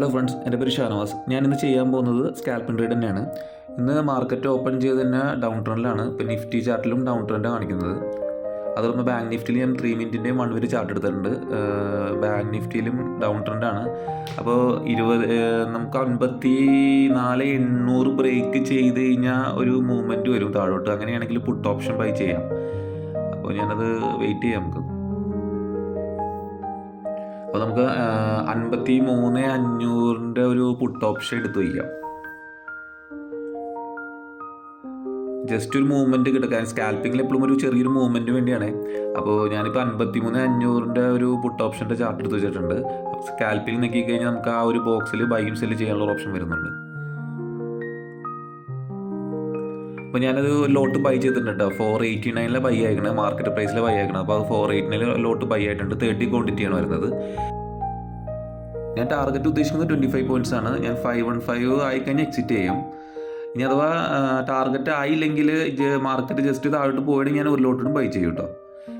Hello friends എന്റെ പേര് ഷാനവാസ്. ഞാൻ ഇന്ന് ചെയ്യാൻ പോകുന്നത് സ്കാൽപ്പിംഗ് ട്രേഡ് തന്നെയാണ്. ഇന്ന് മാർക്കറ്റ് ഓപ്പൺ ചെയ്ത് തന്നെ ഡൗൺ ട്രെൻഡിലാണ് ഇപ്പോൾ നിഫ്റ്റി ചാർട്ടിലും ഡൗൺ ട്രെൻഡ് കാണിക്കുന്നത്. അതുപോലെ ബാങ്ക് നിഫ്റ്റിയിൽ ഞാൻ ത്രീ മിനിറ്റിന്റെയും വൺ മിനിറ്റ് ചാർട്ട് എടുത്തിട്ടുണ്ട്. ബാങ്ക് നിഫ്റ്റിയിലും ഡൗൺ ട്രെൻഡാണ് അപ്പോൾ ഇരുപത് നമുക്ക് അൻപത്തി നാല് എണ്ണൂറ് ബ്രേക്ക് ചെയ്ത് കഴിഞ്ഞാൽ ഒരു മൂവ്മെന്റ് വരും താഴോട്ട്. അങ്ങനെയാണെങ്കിൽ പുട്ട് ഓപ്ഷൻ ബൈ ചെയ്യാം. അപ്പോൾ ഞാനത് വെയിറ്റ് ചെയ്യാം നമുക്ക്. അപ്പോൾ നമുക്ക് അൻപത്തി മൂന്ന് അഞ്ഞൂറിന്റെ ഒരു പുട്ട് ഓപ്ഷൻ എടുത്ത് വയ്ക്കാം. ജസ്റ്റ് ഒരു മൂവ്മെന്റ് കാരണം സ്കാൽപ്പിങ്ങിൽ എപ്പോഴും ഒരു ചെറിയൊരു മൂവ്മെന്റ് വേണ്ടിയാണ്. അപ്പോൾ ഞാനിപ്പോൾ അൻപത്തി മൂന്ന് അഞ്ഞൂറിന്റെ ഒരു പുട്ട് ഓപ്ഷന്റെ ചാർട്ട് എടുത്ത് വെച്ചിട്ടുണ്ട്. സ്കാൽപ്പിൽ നിൽക്കി കഴിഞ്ഞാൽ നമുക്ക് ആ ഒരു ബോക്സിൽ ബൈയും സെല്ല് ചെയ്യാനുള്ള ഓപ്ഷൻ വരുന്നുണ്ട്. അപ്പോൾ ഞാനത് ലോട്ട് ബൈ ചെയ്തിട്ടുണ്ട് ഫോർ എയ്റ്റി നയനിലെ ബൈ ആയിക്കണേ മാർക്കറ്റ് പ്രൈസിൽ ബൈ ആയിരിക്കണം അപ്പോൾ അത് ഫോർ എയ്റ്റി നയനിൽ ലോട്ട് ബൈ ആയിട്ടുണ്ട്. തേർട്ടി ക്വാണ്ടിറ്റിയാണ് വരുന്നത്. ഞാൻ ടാർഗറ്റ് ഉദ്ദേശിക്കുന്നത് ട്വന്റി ഫൈവ് പോയിന്റ്സ് ആണ്. ഞാൻ ഫൈവ് വൺ ഫൈവ് ആയിക്കഴിഞ്ഞാൽ എക്സിറ്റ് ചെയ്യും. ഇനി അഥവാ ടാർഗറ്റ് ആയില്ലെങ്കിൽ മാർക്കറ്റ് ജസ്റ്റ് താഴോട്ട് പോവുകയാണെങ്കിൽ ഞാൻ ഒരു ലോട്ടിനും ബൈ ചെയ്യും കേട്ടോ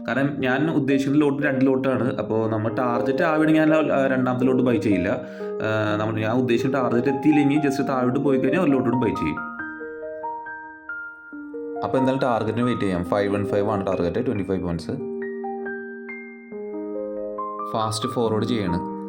കാരണം ഞാൻ ഉദ്ദേശിക്കുന്ന ലോട്ട് രണ്ട് ലോട്ടാണ് അപ്പോൾ നമ്മൾ ടാർഗറ്റ് ആവുകയാണെങ്കിൽ ഞാൻ രണ്ടാമത്തെ ലോട്ട് ബൈ ചെയ്യില്ല. നമ്മൾ ഞാൻ ഉദ്ദേശിച്ച ടാർഗറ്റ് എത്തിയില്ലെങ്കിൽ ജസ്റ്റ് താഴോട്ട് പോയി കഴിഞ്ഞാൽ ഒരു ലോട്ടോട് ബൈ ചെയ്യും. അപ്പോൾ എന്തായാലും ടാർഗറ്റിന് വെയിറ്റ് ചെയ്യാം. ഫൈവ് വൺ ഫൈവ് ആണ് target twenty five points fast forward ചെയ്യാണ്.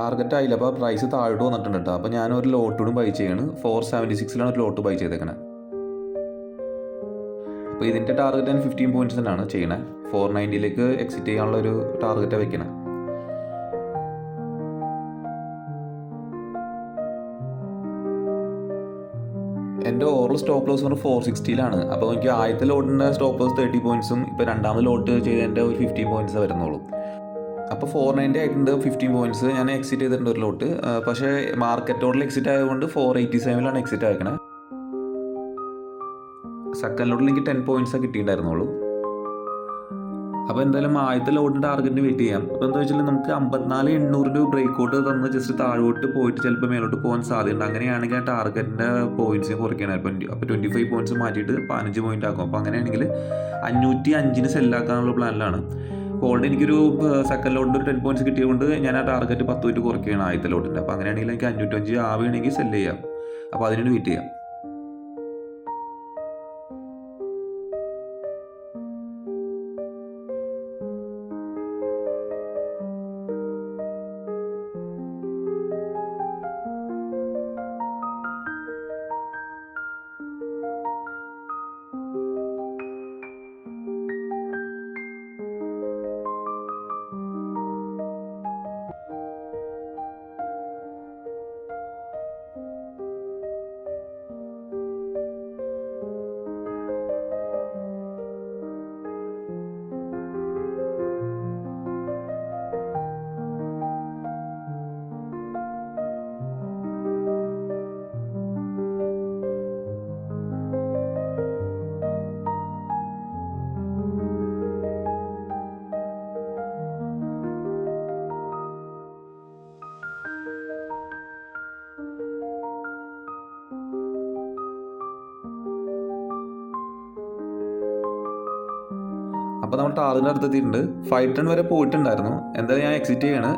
ടാർഗറ്റ് ആയില്ല. അപ്പോൾ പ്രൈസ് താഴോട്ട് വന്നിട്ടുണ്ട് കേട്ടോ അപ്പോൾ ഞാനൊരു ലോട്ടൂടും ബൈ ചെയ്യാണ്. ഫോർ സെവന്റി സിക്സിലാണ് ഒരു ലോട്ട് ബൈ ചെയ്തേക്കണേ. അപ്പോൾ ഇതിന്റെ ടാർഗറ്റ് ഞാൻ ഫിഫ്റ്റീൻ പോയിന്റ്സ് തന്നെയാണ് ചെയ്യണേ. ഫോർ നയന്റിയിലേക്ക് എക്സിറ്റ് ചെയ്യാനുള്ള ഒരു ടാർഗറ്റ് വെക്കണേ. എന്റെ ഓവറോൾ സ്റ്റോപ്പ് ലോസ് പറഞ്ഞാൽ ഫോർ സിക്സ്റ്റിയിലാണ് അപ്പോൾ എനിക്ക് ആദ്യത്തെ ലോട്ടിന്റെ സ്റ്റോപ്പ് ലോസ് തേർട്ടി പോയിൻസും ഇപ്പോൾ രണ്ടാമത് ലോട്ട് ചെയ്തതിന്റെ ഒരു ഫിഫ്റ്റീൻ പോയിന്റ്സ് വരുന്നുള്ളൂ. അപ്പോൾ ഫോർ നയന്റി ആയിട്ടുണ്ട് ഫിഫ്റ്റീൻ പോയിന്റ്സ് ഞാൻ എക്സിറ്റ് ചെയ്തിട്ടുണ്ട് ഒരു ലോട്ട് പക്ഷേ മാർക്കറ്റ് ഓർഡറിൽ എക്സിറ്റ് ആയതുകൊണ്ട് ഫോർ എയ്റ്റി സെവനിലാണ് എക്സിറ്റ് ആക്കണേ. സെക്കൻഡ് ലോട്ടിൽ എനിക്ക് ടെൻ പോയിന്റ്സ് കിട്ടിയിട്ടുണ്ടായിരുന്നുള്ളൂ. അപ്പോൾ എന്തായാലും ആദ്യത്തെ ലോഡിന്റെ ടാർഗറ്റിന് വെയിറ്റ് ചെയ്യാം. അപ്പോൾ എന്താ വെച്ചാൽ നമുക്ക് അമ്പത്തിനാല് എണ്ണൂറ് രൂപ ബ്രേക്ക് ഔട്ട് തന്ന് ജസ്റ്റ് താഴോട്ട് പോയിട്ട് ചിലപ്പോൾ മേലോട്ട് പോകാൻ സാധ്യതയുണ്ട്. അങ്ങനെയാണെങ്കിൽ ആ ടാർഗറ്റിന്റെ പോയിന്റ്സ് കുറയ്ക്കണം. അപ്പോൾ അപ്പോൾ ട്വന്റി ഫൈവ് പോയിന്റ്സ് മാറ്റിയിട്ട് പതിനഞ്ച് പോയിന്റ് ആക്കും. അപ്പോൾ അങ്ങനെയാണെങ്കിൽ അഞ്ഞൂറ്റി അഞ്ചിന് സെല്ലാക്കാനുള്ള പ്ലാനിലാണ് ഓൾറെഡി എനിക്കൊരു സെക്കൻഡ് ലോഡിന്റെ ഒരു ടെൻ പോയിന്റ്സ് കിട്ടിയതുകൊണ്ട് ഞാൻ ആ ടാർഗറ്റ് പത്ത് പോയിട്ട് കുറയ്ക്കുകയാണ് ആദ്യത്തെ ലോഡിന്റെ അപ്പോൾ അങ്ങനെയാണെങ്കിൽ എനിക്ക് അഞ്ഞൂറ്റഞ്ച് ആവുകയാണെങ്കിൽ സെല്ല് ചെയ്യാം. അപ്പോൾ അതിനു വെയിറ്റ് ചെയ്യാം. അപ്പോൾ നമ്മൾ ടാർഗറ്റ് അടുത്തെത്തിയിട്ടുണ്ട് ഫൈവ് ടെൻ വരെ പോയിട്ടുണ്ടായിരുന്നു. എന്തായാലും ഞാൻ എക്സിറ്റ് ചെയ്യാണ്.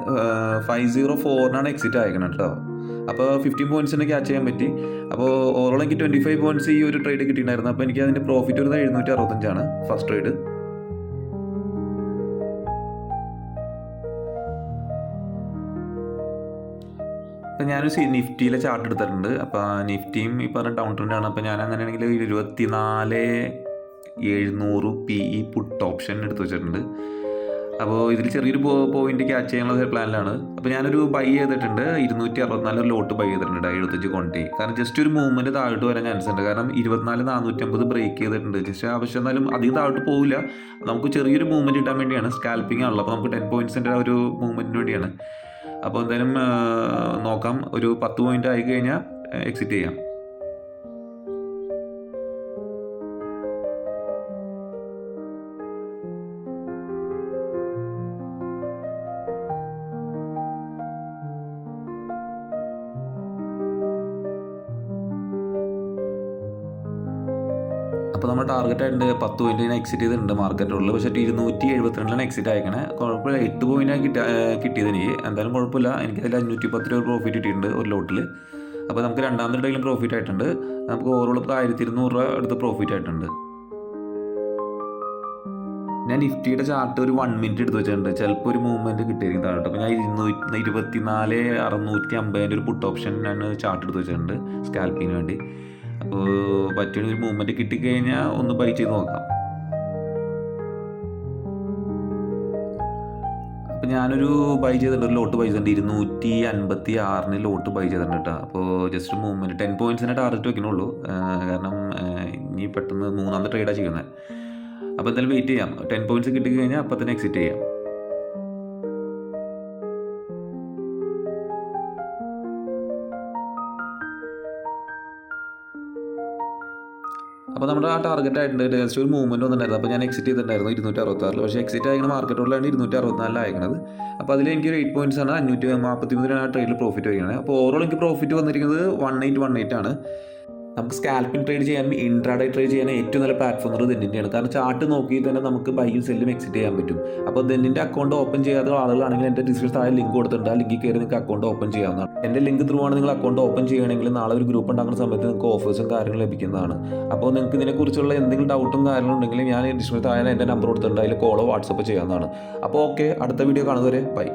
ഫൈവ് സീറോ ഫോറിനാണ് എക്സിറ്റ് അയക്കണം കേട്ടോ അപ്പോൾ ഫിഫ്റ്റീൻ പോയിന്റ്സിന് ക്യാച്ച് ചെയ്യാൻ പറ്റി. അപ്പോൾ ഓവറോൾ എനിക്ക് ട്വന്റി ഫൈവ് പോയിന്റ്സ് ഈ ഒരു ട്രേഡ് കിട്ടിയിട്ടുണ്ടായിരുന്നു. അപ്പോൾ എനിക്ക് അതിന്റെ പ്രോഫിറ്റ് വരുന്നത് എഴുന്നൂറ്റി അറുപത്തഞ്ചാണ് ഫസ്റ്റ് ട്രേഡ് അപ്പം ഞാനൊരു നിഫ്റ്റിയിലെ ചാർട്ട് എടുത്തിട്ടുണ്ട്. അപ്പോൾ നിഫ്റ്റിയും ഈ ഡൗൺ ട്രെൻഡാണ് അപ്പോൾ ഞാൻ അങ്ങനെയാണെങ്കിൽ ഇരുപത്തി നാല് എഴുന്നൂറ് പി ഇ പുട്ട് ഓപ്ഷൻ എടുത്ത് വെച്ചിട്ടുണ്ട്. അപ്പോൾ ഇതിൽ ചെറിയൊരു പോയിന്റ് ക്യാച്ച് ചെയ്യാനുള്ള പ്ലാനിലാണ്. അപ്പോൾ ഞാനൊരു ബൈ ചെയ്തിട്ടുണ്ട്. ഇരുന്നൂറ്റി അറുപത്തിനാല് ലോട്ട് ബൈ ചെയ്തിട്ടുണ്ട് എഴുപത്തഞ്ച് ക്വാണ്ടിറ്റി. കാരണം ജസ്റ്റ് ഒരു മൂവ്മെന്റ് താഴോട്ട് വരാൻ ചാൻസ് ഉണ്ട്. കാരണം ഇരുപത്തിനാല് നാനൂറ്റമ്പത് ബ്രേക്ക് ചെയ്തിട്ടുണ്ട്. ജസ്റ്റ് ആവശ്യം എന്നാലും അധികം താഴോട്ട് പോകില്ല നമുക്ക് ചെറിയൊരു മൂവ്മെന്റ് കിട്ടാൻ വേണ്ടിയാണ്. സ്കാൽപ്പിംഗ് ആണല്ലോ അപ്പോൾ നമുക്ക് ടെൻ പോയിന്റ്സിന്റെ ഒരു മൂവ്മെന്റിന് വേണ്ടിയാണ്. അപ്പോൾ എന്തായാലും നോക്കാം. ഒരു പത്ത് പോയിന്റ് ആയി കഴിഞ്ഞാൽ എക്സിറ്റ് ചെയ്യാം. അപ്പോൾ നമ്മൾ ടാർഗറ്റ് ആയിട്ടുണ്ട് പത്ത് പോയിന്റിന് എക്സിറ്റ് ചെയ്തിട്ടുണ്ട് മാർക്കറ്റുകളിൽ പക്ഷേ ഇരുന്നൂറ്റി എഴുപത്തിരണ്ടിലാണ് എക്സിറ്റ് അയക്കണേ കുഴപ്പമില്ല. എട്ട് പോയിന്റ് കിട്ടി കിട്ടിയത് എനിക്ക് എന്തായാലും കുഴപ്പമില്ല. എനിക്ക് അതിൽ അഞ്ഞൂറ്റി പത്ത് രൂപ പ്രോഫിറ്റ് കിട്ടിയിട്ടുണ്ട് ഒരു ലോട്ടിൽ അപ്പോൾ നമുക്ക് രണ്ടാമത്തെ ഡേയിലും പ്രോഫിറ്റ് ആയിട്ടുണ്ട്. നമുക്ക് ഓവറോൾ ഇപ്പോൾ ആയിരത്തി ഇരുന്നൂറ് രൂപ അടുത്ത് പ്രോഫിറ്റ് ആയിട്ടുണ്ട്. ഞാൻ നിഫ്റ്റിയുടെ ചാർട്ട് ഒരു വൺ മിനിറ്റ് എടുത്ത് വെച്ചിട്ടുണ്ട്. ചിലപ്പോൾ ഒരു മൂവ്മെന്റ് കിട്ടിയിരിക്കും താഴോട്ട്. അപ്പോൾ ഞാൻ ഇരുന്നൂറ്റി ഇരുപത്തി നാല് അറുന്നൂറ്റി അമ്പതിന്റെ ഒരു പുട്ട് ഓപ്ഷൻ ഞാൻ ചാർട്ട് എടുത്ത് വെച്ചിട്ടുണ്ട്. സ്കാൽപ്പിന് വേണ്ടി. അപ്പോൾ പറ്റിയ ഒരു മൂവ്മെന്റ് കിട്ടിക്കഴിഞ്ഞാൽ ഒന്ന് ബൈ ചെയ്ത് നോക്കാം. അപ്പോൾ ഞാനൊരു ബൈ ചെയ്തിട്ടുണ്ട്. ഒരു ലോട്ട് ബൈ ചെയ്തിട്ടുണ്ട്. ഇരുന്നൂറ്റി അൻപത്തി ആറിന് ലോട്ട് ബൈ ചെയ്തിട്ടുണ്ട് കേട്ടോ അപ്പോൾ ജസ്റ്റ് മൂവ്മെന്റ് ടെൻ പോയിന്റ്സിനെ ടാർഗറ്റ് വെക്കണുള്ളൂ കാരണം ഇനി പെട്ടെന്ന് മൂന്നാമത്തെ ട്രേഡാണ് ചെയ്യുന്നത് അപ്പോൾ എന്തായാലും വെയിറ്റ് ചെയ്യാം. ടെൻ പോയിന്റ്സ് കിട്ടിക്കഴിഞ്ഞാൽ അപ്പോൾ തന്നെ എക്സിറ്റ് ചെയ്യാം. അപ്പോൾ നമ്മുടെ ആ ടാർഗറ്റ് ആയിട്ടുണ്ട്. ജസ്റ്റ് ഒരു മൂവ്മെന്റ് വന്നിട്ടുണ്ടായിരുന്നു. അപ്പോൾ ഞാൻ എക്സിറ്റ് ചെയ്തിട്ടുണ്ടായിരുന്നു ഇരുന്നൂറ്റി അറുപത്താറിൽ പക്ഷേ എക്സിറ്റ് അയക്കുന്ന മാർക്കറ്റുകളിലാണ് ഇരുന്നൂറ്റി അറുപത്തിനാലിൽ അയക്കുന്നത് അപ്പോൾ അതിൽ എനിക്ക് ഒരു എയ്റ്റ് പോയിന്റ്സ് ആണ്. അഞ്ഞൂറ്റി നാൽപ്പത്തി മൂന്നിനാണ് ആ ട്രേഡിൽ പ്രോഫിറ്റ് വയ്ക്കുന്നത് അപ്പോൾ ഓവറോൾ എനിക്ക് പ്രോഫിറ്റ് വന്നിരിക്കുന്നത് വൺ എയ്റ്റ് വൺ എയ്റ്റ് ആണ്. നമുക്ക് സ്കാൽപ്പിംഗ് ട്രേഡ് ചെയ്യാനും ഇൻട്രാഡേ ട്രേഡ് ചെയ്യാനും ഏറ്റവും നല്ല പ്ലാറ്റ്ഫോം എന്ന് തന്നെയാണ് കാരണം ചാർട്ട് നോക്കി തന്നെ നമുക്ക് ബൈയും സെല്ലും എക്സിറ്റ് ചെയ്യാൻ പറ്റും. അപ്പോൾ ദെന്നിന്റെ അക്കൗണ്ട് ഓപ്പൺ ചെയ്യാത്ത ആളുകളാണെങ്കിൽ എന്റെ ഡിസ്ക്രിപ്ഷൻ താഴെ ലിങ്ക് കൊടുത്തിട്ടുണ്ട്. ആ ലിങ്കിൽ കയറി നിങ്ങൾക്ക് അക്കൗണ്ട് ഓപ്പൺ ചെയ്യാവുന്നതാണ്. എന്റെ ലിങ്ക് ത്രൂ ആണ് നിങ്ങൾ അക്കൗണ്ട് ഓപ്പൺ ചെയ്യുകയാണെങ്കിൽ നാളെ ഒരു ഗ്രൂപ്പ് ഉണ്ടാകുന്ന സമയത്ത് നിങ്ങൾക്ക് ഓഫേഴ്സും കാര്യങ്ങളും ലഭിക്കുന്നതാണ്. അപ്പോൾ നിങ്ങൾക്ക് ഇതിനെക്കുറിച്ചുള്ള എന്തെങ്കിലും ഡൗട്ടും കാര്യങ്ങളും ഉണ്ടെങ്കിൽ ഞാൻ ഡിസ്ക്രിപ്ഷൻ താഴെ എന്റെ നമ്പർ കൊടുത്തിട്ടുണ്ട്. അതിൽ കോളോ വാട്സപ്പ് ചെയ്യാവുന്നതാണ്. അപ്പോൾ ഓക്കെ അടുത്ത വീഡിയോ കാണുന്നവരെ ബൈ